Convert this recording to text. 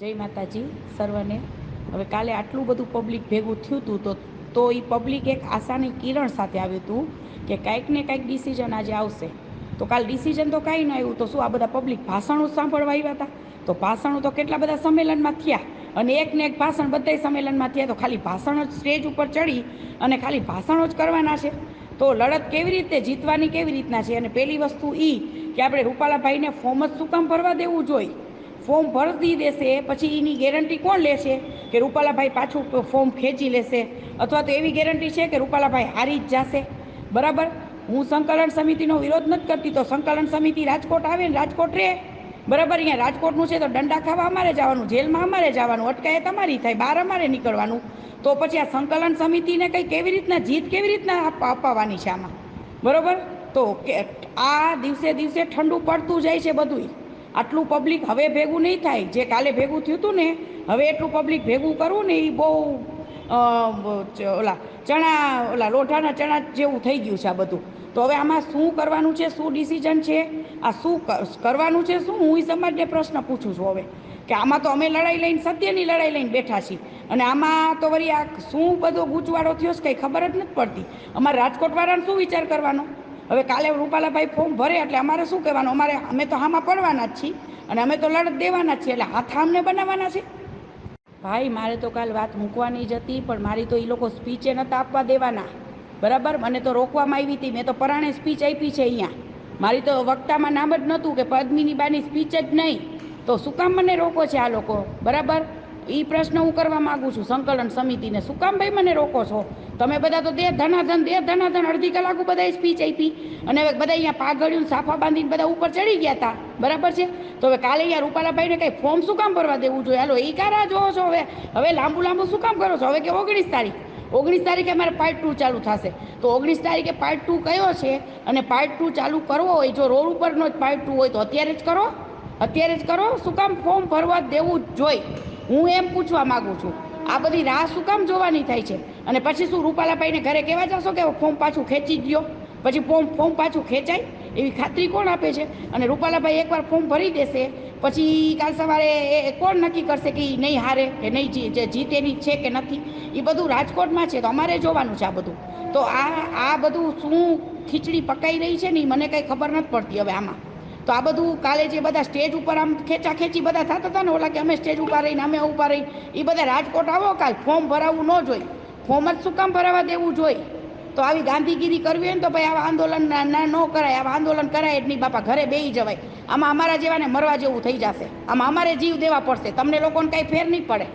જય માતાજી સર્વને. હવે કાલે આટલું બધું પબ્લિક ભેગું થયું હતું તો તો એ પબ્લિક એક આશાની કિરણ સાથે આવ્યું હતું કે કાંઈક ને કાંઈક ડિસિઝન આજે આવશે. તો કાલ ડિસિઝન તો કાંઈ ન આવ્યું, તો શું આ બધા પબ્લિક ભાષણો સાંભળવા આવ્યા હતા? તો ભાષણો તો કેટલા બધા સંમેલનમાં થયા અને એક ને એક ભાષણ બધાય સંમેલનમાં થયા, તો ખાલી ભાષણ જ સ્ટેજ ઉપર ચડી અને ખાલી ભાષણો જ કરવાના છે. તો લડત કેવી રીતે, જીતવાની કેવી રીતના છે? અને પહેલી વસ્તુ એ કે આપણે રૂપાલાભાઈને ફોર્મ જ શું કામ ભરવા દેવું જોઈએ? ફોર્મ ભરી દેશે, પછી એની ગેરંટી કોણ લેશે? કે રૂપાલાભાઈ પાછું ફોર્મ ખેંચી લેશે? અથવા તો એવી ગેરંટી છે કે રૂપાલાભાઈ હારી જ જશે? બરાબર? હું સંકલન સમિતિનો વિરોધ નથી કરતી, તો સંકલન સમિતિ રાજકોટ આવે ને રાજકોટ રહે. બરાબર? અહીંયા રાજકોટનું છે તો દંડા ખાવા અમારે જવાનું, જેલમાં અમારે જવાનું, અટકાયત અમારી થાય, બહાર અમારે નીકળવાનું. તો પછી આ સંકલન સમિતિને કંઈ કેવી રીતના, જીત કેવી રીતના અપાવવાની છે આમાં? બરાબર? તો કે આ દિવસે દિવસે ઠંડુ પડતું જાય છે બધુંય. આટલું પબ્લિક હવે ભેગું નહીં થાય. જે કાલે ભેગું થયું હતું ને, હવે એટલું પબ્લિક ભેગું કરવું ને એ બહુ ઓલા ચણા, ઓલા લોઢાના ચણા જેવું થઈ ગયું છે આ બધું. તો હવે આમાં શું કરવાનું છે, શું ડિસિઝન છે? આ શું કરવાનું છે, શું? હું એ સમાજને પ્રશ્ન પૂછું છું હવે. કે આમાં તો અમે લડાઈ લઈને, સત્યની લડાઈ લઈને બેઠા છીએ. અને આમાં તો વળી આ શું બધો ગૂંચવાડો થયો છે કંઈ ખબર જ નથી પડતી. અમારે રાજકોટવાળાને શું વિચાર કરવાનો? હવે કાલે રૂપાલાભાઈ ફોર્મ ભરે એટલે અમારે શું કહેવાનું અમારે, અમે તો હામાં પડવાના જ છીએ અને અમે તો લડત દેવાના જ છીએ એટલે હાથ અમને બનાવવાના છે. ભાઈ, મારે તો કાલ વાત મૂકવાની જ હતી, પણ મારી તો એ લોકો સ્પીચે નહોતા આપવા દેવાના. બરાબર? મને તો રોકવામાં આવી હતી. મેં તો પરાણે સ્પીચ આપી છે અહીંયા. મારી તો વક્તામાં નામ જ નહોતું કે પદ્મિની બાની સ્પીચ જ નહીં. તો શું કામ મને રોકો છે આ લોકો? બરાબર? એ પ્રશ્ન હું કરવા માગું છું. સંકલન સમિતિને શું કામ ભાઈ મને રોકો છો? તમે બધા તો દેહ ધનાધન દેહ ધનાધન અડધી કલાક બધા સ્પીચ આપી. અને હવે બધા અહીંયા પાઘડ્યું સાફા બાંધીને બધા ઉપર ચડી ગયા હતા બરાબર છે? તો હવે કાલે અહીંયા રૂપાલાભાઈને કંઈ ફોર્મ શું કામ ભરવા દેવું જોઈએ? હાલો એ કારા જોવો છો હવે? હવે લાંબુ લાંબુ શું કામ કરો છો? હવે કે ઓગણીસ તારીખ. ઓગણીસ તારીખે મારે પાર્ટ ટુ ચાલુ થશે. તો ઓગણીસ તારીખે પાર્ટ ટુ કયો છે? અને પાર્ટ ટુ ચાલુ કરવો હોય, જો રોડ ઉપરનો જ પાર્ટ ટુ હોય તો અત્યારે જ કરો? અત્યારે જ કરો? શું કામ ફોર્મ ભરવા દેવું જ જોઈએ? હું એમ પૂછવા માગું છું, આ બધી રાહ શું કામ જોવાની થાય છે? અને પછી શું રૂપાલાભાઈને ઘરે કહેવા જશો કે ફોર્મ પાછું ખેંચી જ લ્યો પછી ફોર્મ ફોર્મ પાછું ખેંચાય? એવી ખાતરી કોણ આપે છે? અને રૂપાલાભાઈ એકવાર ફોર્મ ભરી દેશે, પછી કાલ સવારે એ કોણ નક્કી કરશે કે એ નહીં હારે, કે નહીં જીતેની છે કે નથી? એ બધું રાજકોટમાં છે, તો અમારે જોવાનું છે આ બધું. તો આ આ બધું શું ખીચડી પકાઈ રહી છે ને એ મને કંઈ ખબર નથી પડતી હવે આમાં. તો આ બધું કાલે જે બધા સ્ટેજ ઉપર આમ ખેંચા ખેંચી બધા થતા હતા ને, ઓલા કે અમે સ્ટેજ ઉપર રહીને, અમે ઉપર રહી એ બધા રાજકોટ આવો કાલ, ફોર્મ ભરાવવું ન જોઈએ ફોર્મ જ શું કામ ભરાવા દેવું જોઈએ તો આવી ગાંધીગીરી કરવી હોય ને તો ભાઈ આવા આંદોલન ના ના કરાય. આવા આંદોલન કરાય જ નહીં, બાપા, ઘરે બેસી જવાય. આમાં અમારા જેવાને મરવા જેવું થઈ જશે. આમાં અમારે જીવ દેવા પડશે. તમને લોકોને કાંઈ ફેર નહીં પડે.